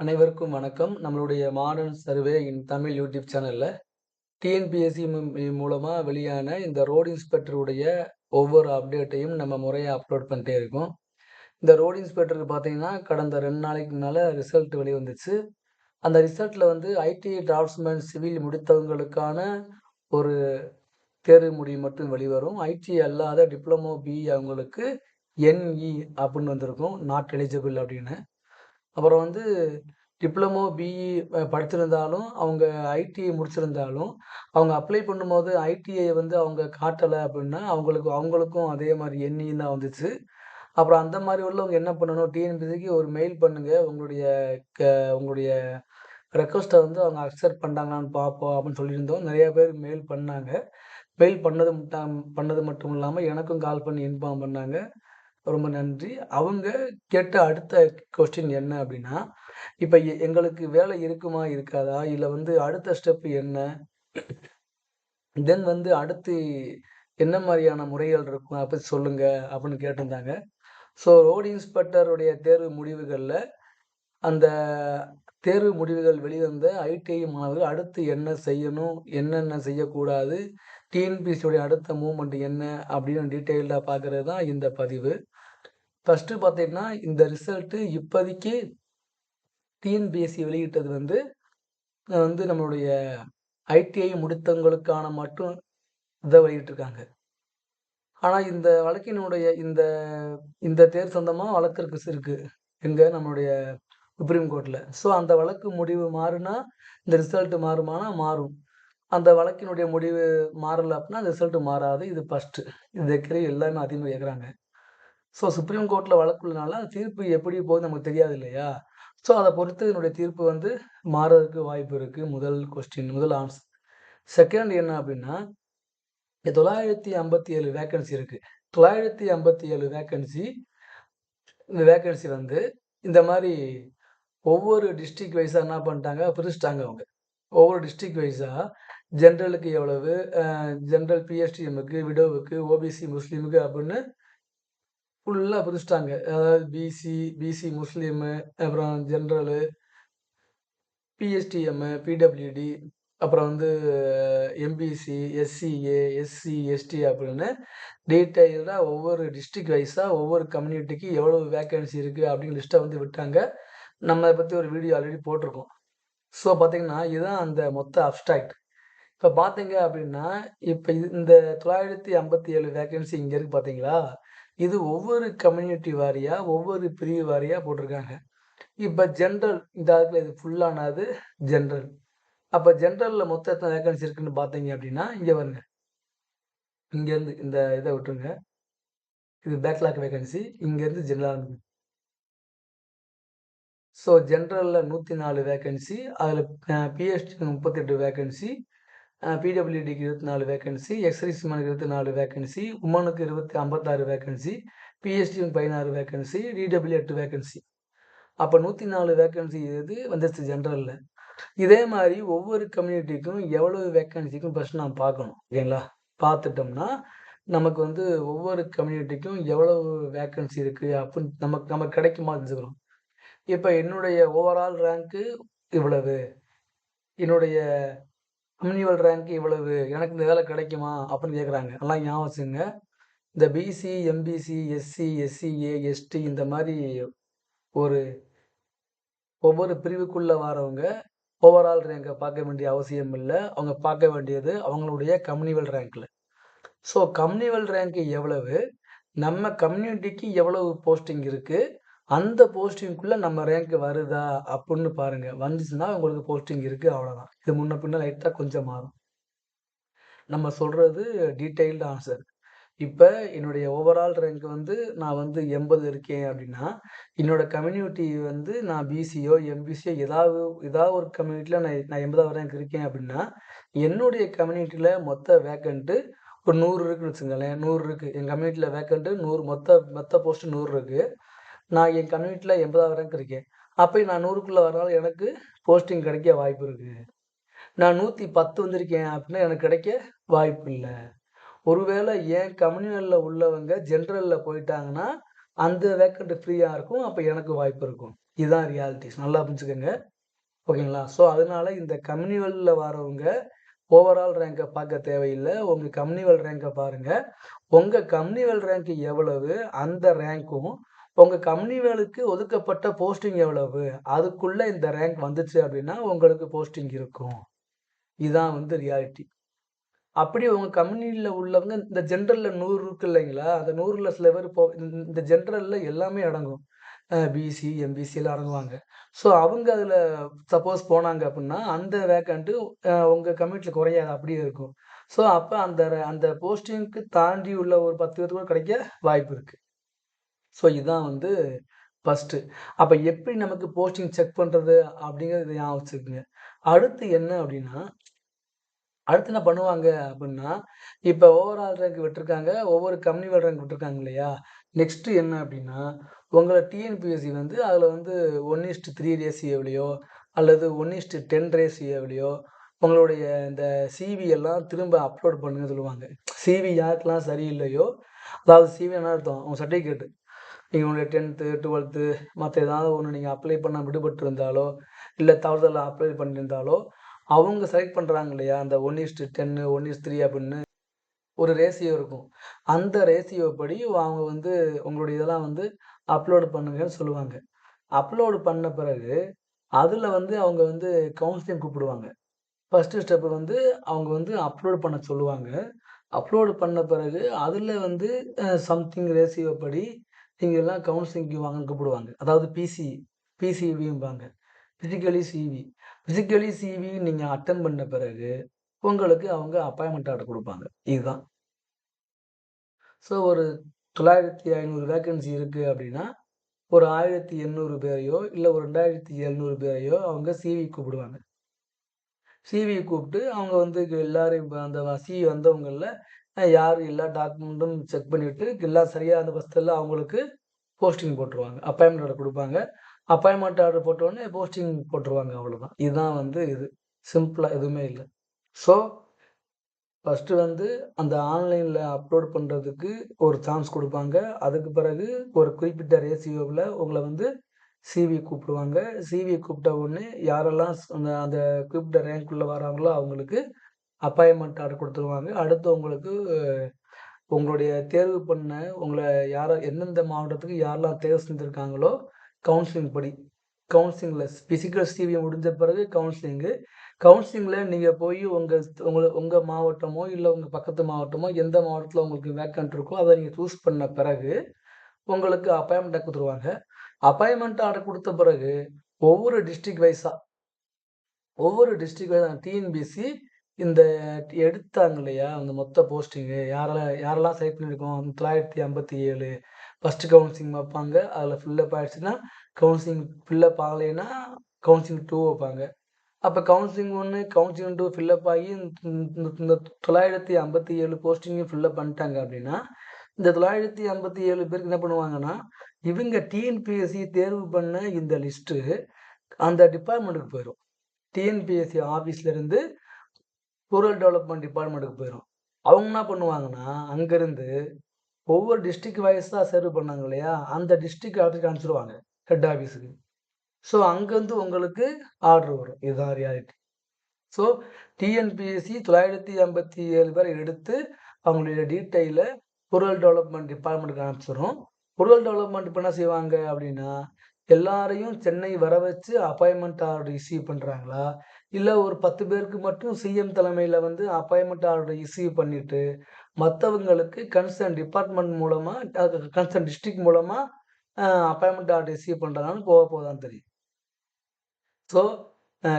அனைவருக்கும் வணக்கம். நம்மளுடைய modern survey in Tamil YouTube சேனலில் டிஎன்பிஎஸ்சி மூலமாக வெளியான இந்த ரோடு இன்ஸ்பெக்டருடைய ஒவ்வொரு அப்டேட்டையும் நம்ம முறையாக அப்லோட் பண்ணிட்டே இருக்கோம். இந்த ரோடு இன்ஸ்பெக்டருக்கு பார்த்தீங்கன்னா, கடந்த ரெண்டு நாளைக்கு முன்னால ரிசல்ட் வெளிவந்துச்சு. அந்த ரிசல்ட்டில் வந்து ஐடி டிராஃப்ட்ஸ்மேன் சிவில் முடித்தவங்களுக்கான ஒரு தேர்வு முடிவு மட்டும் வெளிவரும். ஐடி அல்லாத டிப்ளமோ பிஇ அவங்களுக்கு என்இ அப்படின்னு வந்திருக்கும். நாட் எலிஜிபிள் அப்படின்னு. அப்புறம் வந்து டிப்ளமோ பிஇ படிச்சிருந்தாலும், அவங்க ஐடிஐ முடிச்சிருந்தாலும், அவங்க அப்ளை பண்ணும்போது ஐடிஐ வந்து அவங்க காட்டலை அப்படின்னா, அவங்களுக்கு அவங்களுக்கும் அதே மாதிரி என்இன்னு தான் வந்துச்சு. அப்புறம் அந்த மாதிரி உள்ளவங்க என்ன பண்ணணும், டிஎன்பிசிக்கு ஒரு மெயில் பண்ணுங்கள் உங்களுடைய க உங்களுடைய ரெக்வஸ்ட்டை வந்து அவங்க அக்செப்ட் பண்றாங்களான்னு பார்ப்போம் அப்படின்னு சொல்லியிருந்தோம். நிறையா பேர் மெயில் பண்ணாங்க. மெயில் பண்ணது மட்டும் பண்ணது மட்டும் இல்லாமல் எனக்கும் கால் பண்ணி இன்ஃபார்ம் பண்ணாங்க. ரொம்ப நன்றி. அவங்க கேட்ட அடுத்த கொஸ்டின் என்ன அப்படின்னா, இப்போ எ எங்களுக்கு வேலை இருக்குமா? இருக்காதா? இல்லை வந்து அடுத்த ஸ்டெப் என்ன? தென் வந்து அடுத்து என்ன மாதிரியான முறைகள் இருக்கும்? அத சொல்லுங்க அப்படின்னு கேட்டிருந்தாங்க. ஸோ ரோடு இன்ஸ்பெக்டருடைய தேர்வு முடிவுகளில் அந்த தேர்வு முடிவுகள் வெளிவந்த ஐடிஐ மாணவர்கள் அடுத்து என்ன செய்யணும்? என்னென்ன செய்யக்கூடாது? டிஎன்பிஎஸ்சி அடுத்த மூமெண்ட் என்ன? அப்படின்னு டீட்டெயில்டாக பார்க்குறது தான் இந்த பதிவு. ஃபஸ்ட்டு பார்த்தீங்கன்னா, இந்த ரிசல்ட்டு இப்போதைக்கு டிஎன்பிஎஸ்சி வெளியிட்டது வந்து, வந்து நம்மளுடைய ஐடிஐ முடித்தவங்களுக்கான மட்டும் இதை வெளியிட்டிருக்காங்க. ஆனால் இந்த வழக்கினுடைய இந்த இந்த தேர் சொந்தமாக வழக்கு இருக்கு இருக்கு. எங்கே நம்மளுடைய சுப்ரீம் கோர்ட்டில் ஸோ அந்த வழக்கு முடிவு மாறுனா, இந்த ரிசல்ட்டு மாறுமானா மாறும். அந்த வழக்கினுடைய முடிவு மாறலை அப்படின்னா, அந்த ரிசல்ட்டு மாறாது. இது ஃபஸ்ட்டு இந்த கேள்வி எல்லாமே அதிகமாக கேட்குறாங்க. ஸோ சுப்ரீம் கோர்ட்டில் வழக்குள்ளனால தீர்ப்பு எப்படி போகுது நமக்கு தெரியாது இல்லையா? ஸோ அதை பொறுத்து என்னுடைய தீர்ப்பு வந்து மாறுறதுக்கு வாய்ப்பு இருக்குது முதல் கொஸ்டின் முதல் ஆன்சர். செகண்ட் என்ன அப்படின்னா, 957 வேக்கன்சி இருக்குது தொள்ளாயிரத்தி ஐம்பத்தி ஏழு வேக்கன்சி இந்த வேக்கன்சி வந்து இந்த மாதிரி ஒவ்வொரு டிஸ்ட்ரிக்ட் வைஸாக என்ன பண்ணிட்டாங்க, பிரிச்சுட்டாங்க அவங்க. ஒவ்வொரு டிஸ்ட்ரிக்ட் வைஸாக ஜென்ரலுக்கு எவ்வளவு, ஜென்ரல் பிஎஸ்டிஎம்முக்கு, விடோவுக்கு, ஓபிசி முஸ்லீமுக்கு அப்படின்னு ஃபுல்லாக பிரிச்சிட்டாங்க அதாவது பிசி, பிசி முஸ்லீமு, அப்புறம் ஜென்ரலு பிஎஸ்டிஎம்மு, பிடபிள்யூடி, அப்புறம் வந்து எம்பிசி, எஸ்சிஏ, எஸ்சி, எஸ்டி அப்படின்னு டீட்டெயில்டா ஒவ்வொரு டிஸ்ட்ரிக்ட் வைஸாக ஒவ்வொரு கம்யூனிட்டிக்கு எவ்வளோ வேக்கன்சி இருக்குது அப்படின்னு லிஸ்ட்டை வந்து விட்டாங்க. நம்ம அதை பற்றி ஒரு வீடியோ ஆல்ரெடி போட்டிருக்கோம். ஸோ பார்த்திங்கன்னா இதுதான் அந்த மொத்த அப்ஸ்ட்ராக்ட். இப்போ பார்த்தீங்க அப்படின்னா, இப்போ இந்த 957 வேக்கன்சி இங்கே இருக்குது பார்த்தீங்களா? இது ஒவ்வொரு கம்யூனிட்டி வாரியாக ஒவ்வொரு பிரிவு வாரியாக போட்டிருக்காங்க. இப்போ ஜென்ரல் இந்த இடத்துல இது ஃபுல்லானது ஜென்ரல் அப்போ ஜென்ரலில் மொத்தம் எத்தனை வேக்கன்சி இருக்குன்னு பார்த்தீங்க அப்படின்னா, இங்கே வருங்க இங்கேருந்து இந்த இதை விட்டுருங்க. இது பேக்லாக் வேக்கன்சி. இங்கேருந்து ஜெனரல் ஸோ ஸோ ஜெனரல்ல 104 வேக்கன்சி. அதில் பிஹெச்டி முப்பத்தெட்டு வேக்கன்சி 38 வேக்கன்சி. அ பிடபிள்யூடிக்கு 24 வேக்கன்சி. எக்ஸ்-சர்வீஸ்மேனுக்கு 24 வேக்கன்சி. உமனுக்கு 20 56 வேக்கன்சி. பிஎஸ்டிஎம்க்கு 16 வேக்கன்சி. டிடபிள்யூ எட்டு வேகன்சி அப்போ நூற்றி நாலு வேக்கன்சி இது வந்துருச்சு ஜென்ரலில் இதே மாதிரி ஒவ்வொரு கம்யூனிட்டிக்கும் எவ்வளவு வேக்கன்சிக்கும் ஃபஸ்ட் நான் பார்க்கணும். ஓகேங்களா? பார்த்துட்டோம்னா, நமக்கு வந்து ஒவ்வொரு கம்யூனிட்டிக்கும் எவ்வளவு வேக்கன்சி இருக்குது அப்படின்னு நமக்கு நமக்கு கிடைக்குமா தெரிஞ்சுக்கிறோம். இப்போ என்னுடைய ஓவரால் ரேங்க்கு இவ்வளவு. என்னுடைய அன்னுவல் ரேங்க் இவ்வளவு. எனக்கு இந்த வேலை கிடைக்குமா? அப்படின்னு கேட்குறாங்க. நல்லா ஞாபகம் இந்த BC, MBC, SC, SCA, ST இந்த மாதிரி ஒரு ஒவ்வொரு பிரிவுக்குள்ளே வரவங்க ஓவரால் ரேங்கை பார்க்க வேண்டிய அவசியம் இல்லை அவங்க பார்க்க வேண்டியது அவங்களுடைய கம்யூனிவல் ரேங்க்கில் ஸோ கம்யூனிவல் ரேங்க் எவ்வளவு? நம்ம கம்யூனிட்டிக்கு எவ்வளவு போஸ்டிங் இருக்குது அந்த போஸ்டிங்குள்ள நம்ம ரேங்க் வருதா? அப்படின்னு பாருங்க. வந்துச்சுன்னா உங்களுக்கு போஸ்டிங் இருக்குது அவ்வளோதான். இது முன்ன பின்ன லைட்டாக கொஞ்சம் மாறும். நம்ம சொல்கிறது டீட்டெயில்டு ஆன்சர். இப்போ என்னுடைய ஓவரால் ரேங்க் வந்து நான் வந்து 80 இருக்கேன் அப்படின்னா, என்னோடய கம்யூனிட்டி வந்து நான் பிசியோ, எம்பிசியோ ஏதாவது ஏதாவது ஒரு கம்யூனிட்டியில் நான் நான் 80வது ரேங்க் இருக்கேன் அப்படின்னா, என்னுடைய கம்யூனிட்டியில் மொத்த வேக்கண்ட்டு ஒரு நூறு இருக்குன்னு வச்சுங்களேன் நூறு இருக்குது என் கம்யூனிட்டியில் வேக்கண்ட்டு நூறு மொத்த மொத்த போஸ்ட்டு நூறு இருக்குது நான் என் கம்யூனிட்டியில் எண்பதாவது ரேங்க் இருக்கேன். அப்போ நான் 100க்குள்ள வரனால எனக்கு போஸ்டிங் கிடைக்க வாய்ப்பு இருக்குது நான் 110 வந்திருக்கேன் அப்படின்னா எனக்கு கிடைக்க வாய்ப்பு இல்லை. ஒருவேளை என் கம்யூனியல்ல உள்ளவங்க ஜென்ரலில் போயிட்டாங்கன்னா, அந்த வேக்கண்ட் ஃப்ரீயாக இருக்கும். அப்போ எனக்கு வாய்ப்பு இருக்கும். இதுதான் ரியாலிட்டிஸ் நல்லா புரிஞ்சுக்கோங்க. ஓகேங்களா? ஸோ அதனால இந்த கம்யூனிவலில் வரவங்க ஓவரால் ரேங்கை பார்க்க தேவையில்லை. உங்கள் கம்யூனிவல் ரேங்கை பாருங்கள் உங்கள் கம்யூனிவல் ரேங்க் எவ்வளவு அந்த ரேங்க்கும் உங்கள் கம்யூனிவலுக்கு ஒதுக்கப்பட்ட போஸ்டிங் எவ்வளவு? அதுக்குள்ளே இந்த ரேங்க் வந்துச்சு அப்படின்னா உங்களுக்கு போஸ்டிங் இருக்கும். இதுதான் வந்து ரியாலிட்டி அப்படி உங்கள் கம்பெனியில் உள்ளவங்க இந்த ஜென்ரலில் நூறு இருக்கு இல்லைங்களா? அந்த நூறில் சில பேர் போ இந்த ஜென்ரலில் எல்லாமே அடங்கும். பிசி எம்பிசியில் அடங்குவாங்க. ஸோ அவங்க அதில் சப்போஸ் போனாங்க அப்படின்னா அந்த வேக்கண்ட்டு உங்கள் கம்யூனிட்டியில் குறையாது. அப்படியே இருக்கும். ஸோ அப்போ அந்த அந்த போஸ்டிங்க்கு தாண்டி உள்ள ஒரு பத்து பேர்த்து கூட கிடைக்க வாய்ப்பு இருக்குது ஸோ இதுதான் வந்து ஃபஸ்ட்டு அப்போ எப்படி நமக்கு போஸ்டிங் செக் பண்ணுறது அப்படிங்கிறது ஞாபகம் வச்சுக்கோங்க. அடுத்து என்ன அப்படின்னா அடுத்து என்ன பண்ணுவாங்க அப்படின்னா இப்போ ஓவரால் ரேங்க் விட்டுருக்காங்க ஒவ்வொரு கம்யூனிவல் ரேங்க் விட்டுருக்காங்க இல்லையா? நெக்ஸ்ட்டு என்ன அப்படின்னா உங்களை டிஎன்பிஎஸ்சி வந்து அதில் வந்து ஒன் இஸ்ட்டு த்ரீ ரேசியோவிலையோ அல்லது ஒன் இஸ்ட்டு டென் ரேசியோவிலையோ உங்களுடைய இந்த சிவி எல்லாம் திரும்ப அப்லோட் பண்ணுங்க சொல்லுவாங்க. சிவி யாருக்கெல்லாம் சரியில்லையோ அதாவது சிவி என்ன அர்த்தம்? உங்கள் சர்டிஃபிகேட்டு நீங்கள் டென்த்து டுவெல்த்து மற்ற ஏதாவது ஒன்று நீங்கள் அப்ளை பண்ண விடுபட்டு இருந்தாலோ இல்லை தவறுதலாக அப்ளை பண்ணியிருந்தாலோ அவங்க செலக்ட் பண்ணுறாங்க இல்லையா? அந்த ஒன் இஸ்ட் டென்னு ஒன் இஸ் த்ரீ அப்படின்னு ஒரு ரேசியோ இருக்கும். அந்த ரேசியோ படி அவங்க வந்து உங்களுடைய இதெல்லாம் வந்து அப்லோடு பண்ணுங்கன்னு சொல்லுவாங்க. அப்லோடு பண்ண பிறகு அதில் வந்து அவங்க வந்து கவுன்சிலிங் கூப்பிடுவாங்க. ஃபஸ்ட்டு ஸ்டெப்பு வந்து அவங்க வந்து அப்லோடு பண்ண சொல்லுவாங்க. அப்லோடு பண்ண பிறகு அதில் வந்து சம்திங் ரேசியோ படி நீங்கள் எல்லாம் கவுன்சிலிங்க்கு வாங்கன்னு கூப்பிடுவாங்க. அதாவது பிசி பிசிவிம்பாங்க ஃபிசிக்கலி சிவி ஃபிசிக்கலி சிவி நீங்கள் அட்டன் பண்ண பிறகு உங்களுக்கு அவங்க அப்பாயின்மெண்ட் ஆர்டர் கொடுப்பாங்க. இதுதான். ஸோ ஒரு தொள்ளாயிரத்தி ஐநூறு வேக்கன்சி இருக்குது அப்படின்னா ஒரு ஆயிரத்தி எண்ணூறு பேரையோ இல்லை ஒரு ரெண்டாயிரத்தி எழுநூறு பேரையோ அவங்க சிவி கூப்பிடுவாங்க. சிவி கூப்பிட்டு அவங்க வந்து எல்லோரும் இப்போ அந்த சிவி வந்தவங்களில் யார் எல்லா டாக்குமெண்ட்டும் செக் பண்ணிவிட்டு எல்லாம் சரியாக அந்த பஸ்தில் அவங்களுக்கு போஸ்டிங் போட்டுருவாங்க. அப்பாயின்மெண்ட் ஆர்டர் கொடுப்பாங்க. அப்பாயின்மெண்ட் ஆர்டர் போட்டோடனே போஸ்டிங் போட்டுருவாங்க அவ்வளோதான் இதுதான் வந்து இது. சிம்பிளாக எதுவுமே இல்லை. ஸோ ஃபஸ்ட்டு வந்து அந்த ஆன்லைனில் அப்லோட் பண்ணுறதுக்கு ஒரு சான்ஸ் கொடுப்பாங்க. அதுக்கு பிறகு ஒரு குறிப்பிட்ட ரேசியோவில் உங்களை வந்து சிவி கூப்பிடுவாங்க. சிவி கூப்பிட்ட உடனே யாரெல்லாம் அந்த அந்த குறிப்பிட்ட ரேங்க்குள்ளே வராங்களோ அவங்களுக்கு அப்பாயின்மெண்ட் ஆர்டர் கொடுத்துருவாங்க. அடுத்து உங்களுக்கு உங்களுடைய தேர்வு பண்ண உங்களை யாரை எந்தெந்த மாவட்டத்துக்கு யாரெல்லாம் தேர்வு செஞ்சுருக்காங்களோ கவுன்சிலிங் படி. கவுன்சிலிங்கில் ஃபிசிக்கல் சிவி முடிஞ்ச பிறகு கவுன்சிலிங்கு கவுன்சிலிங்கில் நீங்கள் போய் உங்கள் உங்களை உங்கள் மாவட்டமோ இல்லை உங்கள் பக்கத்து மாவட்டமோ எந்த மாவட்டத்தில் உங்களுக்கு வேக்கண்ட் இருக்கோ அதை நீங்கள் சூஸ் பண்ண பிறகு உங்களுக்கு அப்பாயின்மெண்ட் கொடுத்துருவாங்க. அப்பாயின்மெண்ட் ஆர்டர் கொடுத்த பிறகு ஒவ்வொரு டிஸ்ட்ரிக் வைஸாக ஒவ்வொரு டிஸ்ட்ரிக் வைஸாக டிஎன்பிசி இந்த எடுத்தாங்க இல்லையா அந்த மொத்த போஸ்டிங்கு யாரெல்லாம் யாரெல்லாம் செலக்ட் பண்ணியிருக்கோம்? தொள்ளாயிரத்தி ஐம்பத்தி ஏழு ஃபஸ்ட்டு கவுன்சிலிங் வைப்பாங்க. அதில் ஃபில்லப் ஆகிடுச்சுன்னா கவுன்சிலிங் ஃபில்லப் ஆகலைன்னா கவுன்சிலிங் டூ வைப்பாங்க. அப்போ கவுன்சிலிங் ஒன்று கவுன்சிலிங் டூ ஃபில்லப் ஆகி இந்த தொள்ளாயிரத்தி ஐம்பத்தி ஏழு போஸ்டிங்கும் ஃபில்லப் பண்ணிட்டாங்க அப்படின்னா இந்த தொள்ளாயிரத்தி ஐம்பத்தி ஏழு பேருக்கு என்ன பண்ணுவாங்கன்னா இவங்க டிஎன்பிஎஸ்சி தேர்வு பண்ண இந்த லிஸ்ட்டு அந்த டிபார்ட்மெண்ட்டுக்கு போயிடும் டிஎன்பிஎஸ்சி ஆஃபீஸ்லேருந்து ரூரல் டெவலப்மெண்ட் டிபார்ட்மெண்ட்டுக்கு போயிடும் அவங்க என்ன பண்ணுவாங்கன்னா அங்கேருந்து ஒவ்வொரு டிஸ்ட்ரிக்ட் வைஸாக சர்வ் பண்ணாங்க இல்லையா? அந்த டிஸ்ட்ரிக்ட் ஆஃபீஸ்க்கு அனுப்பிச்சிடுவாங்க ஹெட் ஆஃபீஸுக்கு ஸோ அங்கேருந்து உங்களுக்கு ஆர்டர் வரும். இதுதான் ரியாலிட்டி ஸோ டிஎன்பிஎஸ்சி தொள்ளாயிரத்தி ஐம்பத்தி ஏழு பேர் எடுத்து அவங்களுடைய டீட்டெயிலை ரூரல் டெவலப்மெண்ட் டிபார்ட்மெண்ட்டுக்கு அனுப்பிச்சிடும் ரூரல் டெவலப்மெண்ட் இப்போ என்ன செய்வாங்க அப்படின்னா எல்லாரையும் சென்னை வர வச்சு அப்பாயின்மெண்ட் ஆர்டர் இஸ்யூ பண்ணுறாங்களா இல்லை ஒரு பத்து பேருக்கு மட்டும் சிஎம் தலைமையில் வந்து அப்பாயின்மெண்ட் ஆர்டர் இஸ்யூ பண்ணிவிட்டு மற்றவங்களுக்கு கன்சர்ன் டிபார்ட்மெண்ட் மூலமாக கன்சர்ன் டிஸ்ட்ரிக்ட் மூலமாக அப்பாயின்மெண்ட் ஆர்டர் இஸ்யூ பண்ணுறாங்கன்னு போக போதான் தெரியும். ஸோ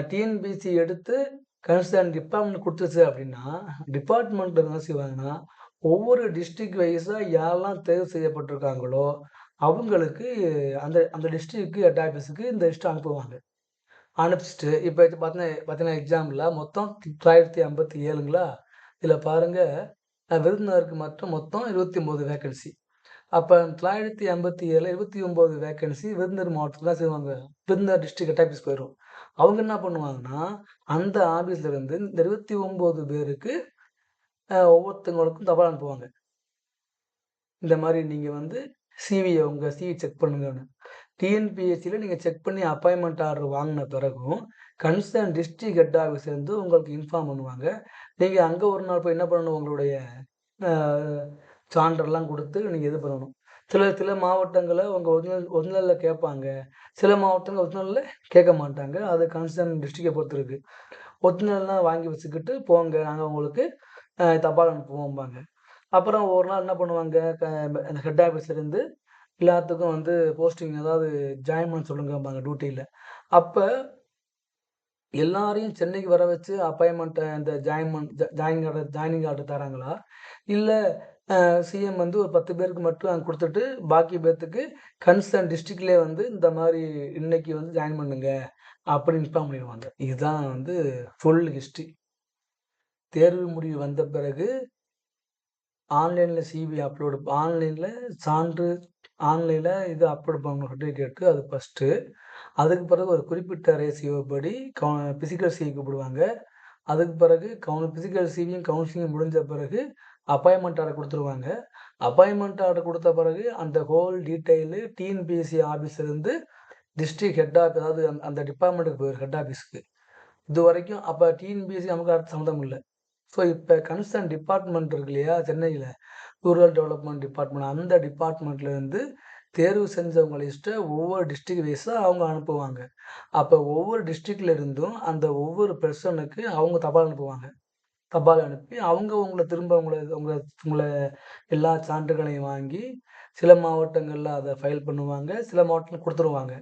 டிஎன்பிசி எடுத்து கன்சர்ன் டிபார்ட்மெண்ட் கொடுத்துச்சு அப்படின்னா டிபார்ட்மெண்ட் என்ன செய்வாங்கன்னா ஒவ்வொரு டிஸ்ட்ரிக்ட் வைஸாக யாரெல்லாம் தேர்வு செய்யப்பட்டிருக்காங்களோ அவங்களுக்கு அந்த அந்த டிஸ்ட்ரிக்க்கு ஹெட் ஆஃபீஸுக்கு இந்த லிஸ்ட்டு அனுப்புவாங்க. அனுப்பிச்சிட்டு இப்போ பார்த்தீங்கன்னா பார்த்தீங்கன்னா எக்ஸாம்பிளாக மொத்தம் தொள்ளாயிரத்தி ஐம்பத்தி ஏழுங்களா இதில் பாருங்கள் விருதுநகருக்கு மட்டும் மொத்தம் இருபத்தி ஒம்பது வேக்கன்சி அப்போ தொள்ளாயிரத்தி ஐம்பத்தி ஏழு இருபத்தி ஒம்பது வேக்கன்சி விருதுநகர் மாவட்டத்தில் தான் செய்வாங்க விருதுநகர் டிஸ்ட்ரிக்ட் ஹெட் ஆஃபீஸ் போயிடும். அவங்க என்ன பண்ணுவாங்கன்னா அந்த ஆஃபீஸ்லேருந்து இந்த இருபத்தி ஒம்பது பேருக்கு ஒவ்வொருத்தவங்களுக்கும் தபால் அனுப்புவாங்க. இந்த மாதிரி நீங்கள் வந்து சிவியை உங்கள் சிவி செக் பண்ணுங்கன்னு டிஎன்பிஎஸ்சியில் நீங்கள் செக் பண்ணி அப்பாயின்மெண்ட் ஆர்டர் வாங்கின பிறகும் கன்சர்ன் டிஸ்ட்ரிக்ட் ஹெட் ஆஃபீஸ்லேருந்து உங்களுக்கு இன்ஃபார்ம் பண்ணுவாங்க. நீங்கள் அங்கே ஒரு நாள் போய் என்ன பண்ணணும்? உங்களுடைய சான்றெல்லாம் கொடுத்து நீங்கள் இது பண்ணணும். சில சில மாவட்டங்களில் உங்கள் ஒரிஜினல் ஒரிஜினலில் கேட்பாங்க. சில மாவட்டங்கள் ஒரிஜினலில் கேட்க மாட்டாங்க. அது கன்சர்ன் டிஸ்ட்ரிக்டை பொறுத்து இருக்குது ஒரிஜினல்லாம் வாங்கி வச்சுக்கிட்டு போங்க. நாங்கள் உங்களுக்கு தபால் அனுப்புவோம்பாங்க. அப்புறம் ஒரு நாள் என்ன பண்ணுவாங்க க- அந்த ஹெட் ஆஃபீஸ்லேருந்து எல்லாத்துக்கும் வந்து போஸ்டிங் ஏதாவது ஜாயின் பண்ண சொல்லுங்கம்பாங்க டியூட்டியில் அப்போ எல்லாரையும் சென்னைக்கு வர வச்சு அப்பாயின்மெண்ட்டை இந்த join joining order joining order தராங்களா? இல்லை சிஎம் வந்து ஒரு பத்து பேருக்கு மட்டும் அங்கே கொடுத்துட்டு பாக்கி பேர்த்துக்கு கன்சர்ன் டிஸ்ட்ரிக்ட்லேயே வந்து இந்த மாதிரி இன்னைக்கு வந்து ஜாயின் பண்ணுங்க அப்படின்னு இன்ஃபார்ம் பண்ணிடுவாங்க. இதுதான் வந்து ஃபுல் ஹிஸ்ட்ரி தேர்வு முடிவு வந்த பிறகு ஆன்லைனில் சிவி அப்லோடு ஆன்லைனில் சான்று ஆன்லைனில் இது அப்லோட் பண்ணணும் சர்டிஃபிகேட்டு அது ஃபஸ்ட்டு அதுக்கு பிறகு ஒரு குறிப்பிட்ட ரேசியோ படி கவு ஃபிசிக்கல் சிவி கூப்பிடுவாங்க அதுக்கு பிறகு கவுன் ஃபிசிக்கல் சிவியும் கவுன்சிலிங்கும் முடிஞ்ச பிறகு அப்பாயின்மெண்ட் ஆர்டர் கொடுத்துருவாங்க. அப்பாயின்மெண்ட் ஆர்டர் கொடுத்த பிறகு அந்த ஹோல் டீட்டெயிலு டிஎன்பிஎஸ்சி ஆஃபீஸ்லேருந்து டிஸ்ட்ரிக்ட் ஹெட் ஆஃபீஸ் அதாவது அந்த அந்த டிபார்ட்மெண்ட்டுக்கு போயிடும் ஹெட் ஆஃபீஸ்க்கு இது வரைக்கும் அப்போ டிஎன்பிஎஸ்சி நமக்கு அடுத்த சம்மந்தம் இல்லை. ஸோ இப்போ கன்சர்ன் டிபார்ட்மெண்ட் இருக்கு இல்லையா? சென்னையில் ரூரல் டெவலப்மெண்ட் டிபார்ட்மெண்ட் அந்த டிபார்ட்மெண்ட்லேருந்து தேர்வு செஞ்சவங்க லிஸ்ட்டை ஒவ்வொரு டிஸ்ட்ரிக் வைஸாக அவங்க அனுப்புவாங்க. அப்போ ஒவ்வொரு டிஸ்ட்ரிக்ட்ல இருந்தும் அந்த ஒவ்வொரு பெர்சனுக்கு அவங்க தபால் அனுப்புவாங்க. தபால் அனுப்பி அவங்க உங்களை திரும்ப உங்களை உங்களை உங்களை எல்லா சான்றுகளையும் வாங்கி சில மாவட்டங்களில் அதை ஃபைல் பண்ணுவாங்க சில மாவட்டத்தில் கொடுத்துருவாங்க.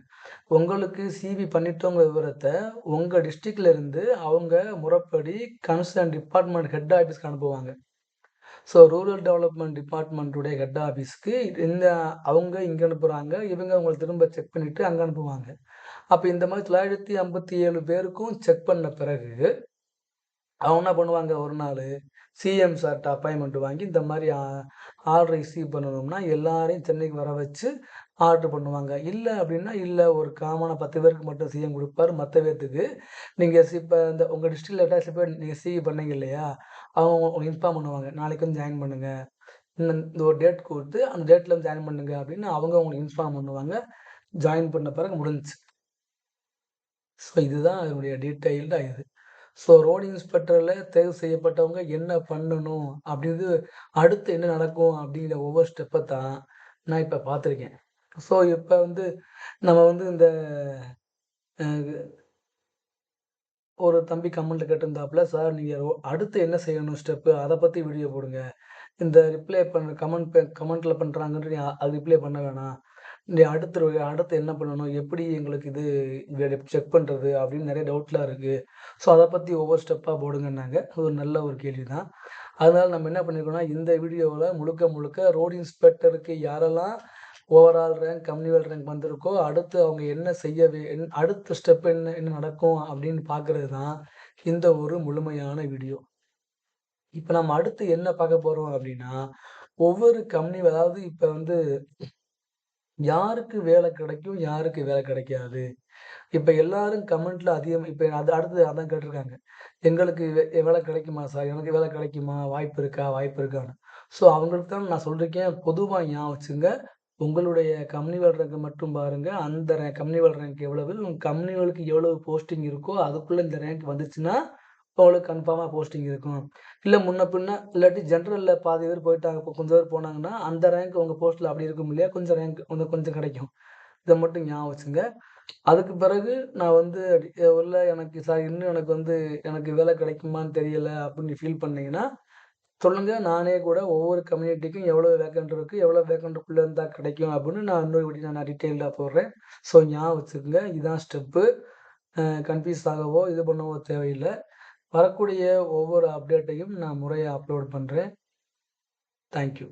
உங்களுக்கு சிபி பண்ணிட்டோங்கிற விவரத்தை உங்கள் டிஸ்ட்ரிக்ட்ல இருந்து அவங்க முறைப்படி கன்சர்ன் டிபார்ட்மெண்ட் ஹெட் ஆஃபீஸ்க்கு அனுப்புவாங்க. ஸோ ரூரல் டெவலப்மெண்ட் டிபார்ட்மெண்ட்டுடைய ஹெட் ஆஃபீஸ்க்கு இந்த அவங்க இங்கே அனுப்புகிறாங்க இவங்க அவங்களை திரும்ப செக் பண்ணிவிட்டு அங்கே அனுப்புவாங்க. அப்போ இந்த மாதிரி தொள்ளாயிரத்தி ஐம்பத்தி ஏழு பேருக்கும் செக் பண்ண பிறகு அவங்க என்ன பண்ணுவாங்க? ஒரு நாள் சிஎம் சார்ட்ட அப்பாயின்மெண்ட் வாங்கி இந்த மாதிரி ஆர்டர் ரிசீவ் பண்ணணும்னா எல்லாரையும் சென்னைக்கு வர வச்சு ஆர்டர் பண்ணுவாங்க. இல்லை அப்படின்னா இல்லை ஒரு காமனாக பத்து பேருக்கு மட்டும் சிஎம் கொடுப்பார். மற்ற பேர்த்துக்கு நீங்கள் இப்போ இந்த உங்கள் டிஸ்ட்ரிக்டில் எட்டாச்சு பேர் நீங்கள் சிஇ பண்ணீங்க இல்லையா அவங்க உங்களுக்கு இன்ஃபார்ம் பண்ணுவாங்க. நாளைக்கு வந்து ஜாயின் பண்ணுங்கள் இந்த ஒரு டேட் கொடுத்து அந்த டேட்டில் வந்து ஜாயின் பண்ணுங்க அப்படின்னு அவங்க உங்களுக்கு இன்ஃபார்ம் பண்ணுவாங்க. ஜாயின் பண்ண பிறகு முடிஞ்சு ஸோ இதுதான் அதனுடைய டீட்டெயில்டாக இது. ஸோ ரோடு இன்ஸ்பெக்டரில் தேர்வு செய்யப்பட்டவங்க என்ன பண்ணணும்? அப்படிங்கிறது அடுத்து என்ன நடக்கும் அப்படிங்கிற ஒவ்வொரு ஸ்டெப்பை தான் நான் இப்போ பார்த்துருக்கேன். ஸோ இப்போ வந்து நம்ம வந்து இந்த ஒரு தம்பி கமெண்ட் கேட்டிருந்தாப்புல சார் நீங்கள் அடுத்து என்ன செய்யணும் ஸ்டெப்பு அதை பற்றி வீடியோ போடுங்க. இந்த ரிப்ளை பண்ண கமெண்ட் கமெண்ட்டில் பண்ணுறாங்கன்ட்டு நீ அது ரிப்ளை பண்ண வேணாம். அடுத்து அடுத்து என்ன பண்ணணும்? எப்படி எங்களுக்கு இது செக் பண்ணுறது அப்படின்னு நிறைய டவுட்லாம் இருக்குது ஸோ அதை பற்றி ஒவ்வொரு ஸ்டெப்பாக போடுங்கன்னாங்க. ஒரு நல்ல ஒரு கேள்வி தான் அதனால் நம்ம என்ன பண்ணியிருக்கோம்னா இந்த வீடியோவில் முழுக்க முழுக்க ரோடு இன்ஸ்பெக்டருக்கு யாரெல்லாம் ஓவரால் ரேங்க் கம்யூனிவல் ரேங்க் வந்திருக்கோ அடுத்து அவங்க என்ன செய்ய என்- அடுத்த ஸ்டெப் என்ன என்ன நடக்கும் அப்படின்னு பார்க்குறது தான் இந்த ஒரு முழுமையான வீடியோ. இப்போ நம்ம அடுத்து என்ன பார்க்க போகிறோம் அப்படின்னா ஒவ்வொரு கம்பெனி அதாவது இப்போ வந்து யாருக்கு வேலை கிடைக்கும் யாருக்கு வேலை கிடைக்காது. இப்போ எல்லாரும் கமெண்ட்ல அதிகம் இப்போ அது அடுத்து அதான் கேட்டிருக்காங்க. எங்களுக்கு வேலை கிடைக்குமா சார்? எனக்கு வேலை கிடைக்குமா? வாய்ப்பு இருக்கா? வாய்ப்பு இருக்கான்னு. ஸோ அவங்களுக்கு தான் நான் சொல்லியிருக்கேன் பொதுவாக ஞாபகம் வச்சுங்க உங்களுடைய கம்யூனிவல் ரேங்க் மட்டும் பாருங்க. அந்த கம்யூனிவல் ரேங்க் எவ்வளவு? உங்க கம்யூனிவலுக்கு எவ்வளவு போஸ்டிங் இருக்கோ அதுக்குள்ள இந்த ரேங்க் வந்துச்சுன்னா உங்களுக்கு கன்ஃபார்மாக போஸ்டிங் இருக்கும். இல்லை முன்ன பின்ன இல்லாட்டி ஜென்ரலில் பாதி பேர் போயிட்டாங்க இப்போ கொஞ்சம் பேர் போனாங்கன்னா அந்த ரேங்க் உங்கள் போஸ்ட்டில் அப்படி இருக்கும் இல்லையா? கொஞ்சம் ரேங்க் கொஞ்சம் கொஞ்சம் கிடைக்கும். இதை மட்டும் ஞாபகம் வச்சுங்க. அதுக்கு பிறகு நான் வந்து இல்லை எனக்கு சார் இன்னும் எனக்கு வந்து எனக்கு வேலை கிடைக்குமான்னு தெரியல அப்படின்னு ஃபீல் பண்ணிங்கன்னா சொல்லுங்கள் நானே கூட ஒவ்வொரு கம்யூனிட்டிக்கும் எவ்வளோ வேக்கண்ட் இருக்குது எவ்வளோ வேக்கண்ட்டுக்குள்ளே இருந்தால் கிடைக்கும் அப்படின்னு நான் இன்னொரு வீடியோ நான் டீட்டெயிலாக போடுறேன். ஸோ ஞாபகம் வச்சுக்கோங்க. இதுதான் ஸ்டெப்பு கன்ஃபியூஸ் ஆகவோ இது பண்ணவோ தேவையில்லை. வரக்கூடிய ஒவ்வொரு அப்டேட்டையும் நான் முறையாக அப்லோட் பண்ணுறேன் தேங்க்யூ